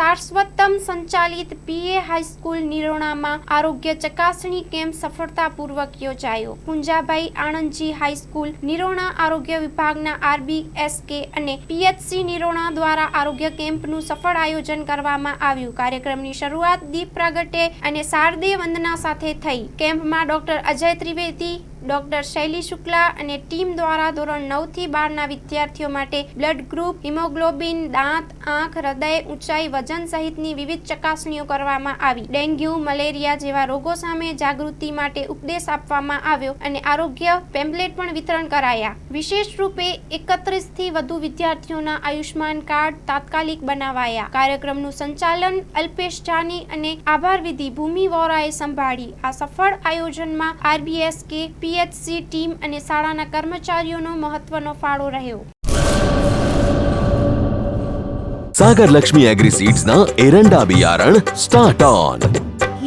પાર્શ્વતમ સંચાલિત પીએ હાઈસ્કૂલ નિરોણામાં આરોગ્ય ચકાસણી કેમ્પ સફળતાપૂર્વક યોજાયો. પુંજાભાઈ આણંદજી હાઈસ્કૂલ નિરોણા આરોગ્ય વિભાગના આરબી, એસકે અને પીએચસી નિરોણા દ્વારા આરોગ્ય કેમ્પનું સફળ આયોજન કરવામાં આવ્યું. કાર્યક્રમની શરૂઆત દીપ પ્રાગટ્ય અને શારદીય વંદના સાથે થઈ. કેમ્પમાં ડોક્ટર અજય ત્રિવેદી ડોક્ટર શૈલી શુક્લા અને ટીમ દ્વારા ધોરણ નવથી બારના વિદ્યાર્થીઓ માટે બ્લડ ગ્રુપ, હિમોગ્લોબિન, દાંત, આંખ, હૃદય, ઊંચાઈ, વજન સહિતની વિવિધ ચકાસણીઓ કરવામાં આવી. ડેન્ગ્યુ, મલેરિયા જેવા રોગો સામે જાગૃતિ માટે ઉપદેશ આપવામાં આવ્યો અને આરોગ્ય પેમ્પલેટ પણ વિતરણ કરાયા. વિશેષ રૂપે એકત્રીસથી વધુ વિદ્યાર્થીઓના આયુષ્માન કાર્ડ તાત્કાલિક બનાવાયા. કાર્યક્રમનું સંચાલન અલ્પેશ જાની અને આભાર વિધિ ભૂમિ વોરાએ સંભાળી. આ સફળ આયોજનમાં આરબીએસ કે પીએચસી ટીમ અને શાળાના કર્મચારીઓનો મહત્વનો ફાળો રહ્યો. સાગર લક્ષ્મી એગ્રી સીડ્સના એરંડા બિયારણ સ્ટાર્ટ ઓન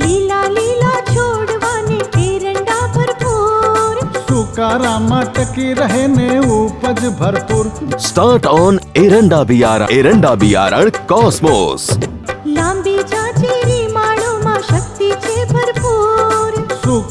લીલા લીલા છોડવાને એરંડા ભરપૂર. સુકારામાં ટકી રહે ને ઉપજ ભરપૂર. સ્ટાર્ટ ઓન એરંડા બિયારણ એરંડા બિયારણ કોસ્મોસ લાંબી